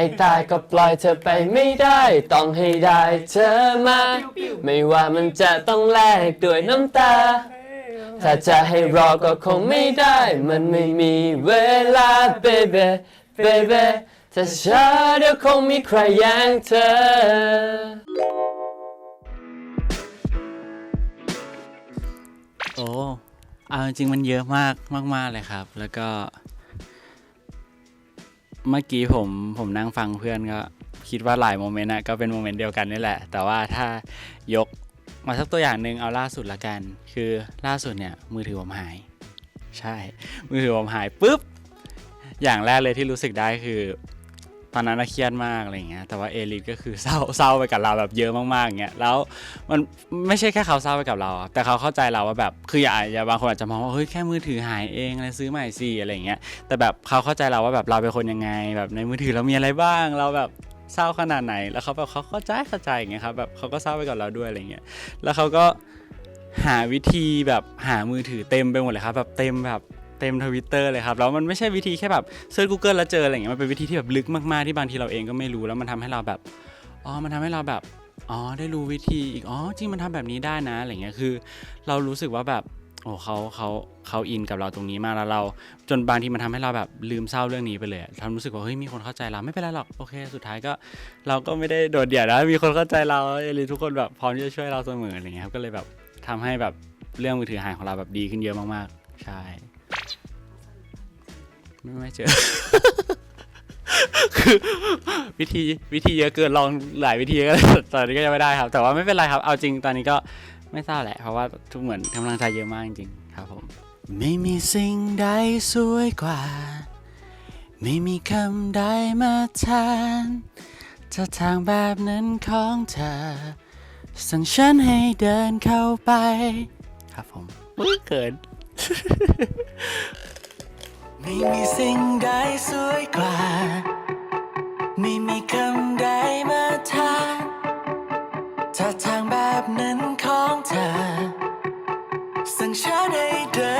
ให้ตายก็ปล่อยเธอไปไม่ได้ ต้องให้ได้เธอมา ไม่ว่ามันจะต้องแลกด้วยน้ำตา ถ้าจะให้รอก็คงไม่ได้ มันไม่มีเวลา baby baby ถ้าช้าเดี๋ยวคงมีใครแย่งเธอโอ้เอาจริงๆมันเยอะมากมาก ๆ เลยครับ แล้วก็ เมื่อกี้ผมผมนั่งฟังเพื่อนก็คิดว่าหลายโมเมนต์นะก็เป็นโมเมนต์เดียวกันนี่แหละ แต่ว่าถ้ายกมาสักตัวอย่างหนึ่งเอาล่าสุดละกัน คือล่าสุดเนี่ยมือถือผมหาย ใช่ มือถือผมหายปุ๊บอย่างแรกเลยที่รู้สึกได้คือ ตอนนั้นเครียดมากอะไรเงี้ยแต่ว่าเอลิฟก็คือเศร้าเศร้าไปกับเราแบบเยอะมากๆเงี้ยแล้วมันไม่ใช่แค่เขาเศร้าไปกับเราอะแต่เขาเข้าใจเราว่าแบบคืออย่าอย่าบางคนอาจจะมองว่าเฮ้ยแค่มือถือหายเองอะไรซื้อใหม่สิอะไรเงี้ยแต่แบบเขาเข้าใจเราว่าแบบเราเป็นคนยังไง แบบในมือถือเรามีอะไรบ้างเราแบบเศร้าขนาดไหน แล้วเขาแบบเขาเข้าใจเข้าใจอย่างเงี้ยครับแบบเขาก็เศร้าไปกับเราด้วยอะไรเงี้ยแล้วเขาก็หาวิธีแบบหามือถือเต็มไปหมดเลยครับแบบเต็มแบบ เต็มทวิตเตอร์เลยครับแล้วมันไม่ใช่วิธีแค่แบบเซิร์ช Google แล้วเจออะไรอย่างเงี้ยมันเป็นวิธีที่แบบลึกมากๆที่บางทีเราเองก็ไม่รู้แล้วมันทำให้เราแบบอ๋อมันทำให้เราแบบอ๋อได้รู้วิธีอีกอ๋อจริงมันทำแบบนี้ได้นะอะไรเงี้ยคือ เรารู้สึกว่าแบบโอ้เขาเขาเขาอินกับเราตรงนี้มาแล้วเรา จนบางทีมันทำให้เราแบบลืมเศร้าเรื่องนี้ไปเลยทำรู้สึกว่าเฮ้ยมีคนเข้าใจเราไม่เป็นไรหรอกโอเค สุดท้ายก็ เราก็ไม่ได้โดดเดี่ยวนะมีคนเข้าใจเราเอลิทุกคนแบบพร้อมที่จะช่วยเราเสมออะไรเงี้ยครับก็เลยแบบทำให้แบบเรื่องมือถือหายของเราแบบดีขึ้นเยอะมากๆ ใช่ ไม่ไม่เจอ คือวิธีวิธีเยอะเกินลองหลายวิธีก็ตอนนี้ก็ยังไม่ได้ครับ แต่ว่าไม่เป็นไรครับ เอาจริงตอนนี้ก็ไม่เศร้าแหละ เพราะว่าทุกเหมือนกำลังใจเยอะมากจริงๆครับผม ไม่มีสิ่งใดสวยกว่า ไม่มีคำใดมาแทนถ้าทางแบบนั้นของเธอ สั่งฉันให้เดินเข้าไป ครับผมอุ๊ยเขิน ไม่มีสิ่งใดสวยกว่า ไม่มีคำใดมาทาถ้าทางแบบนั้นของเธอ สั่งฉันให้เดิน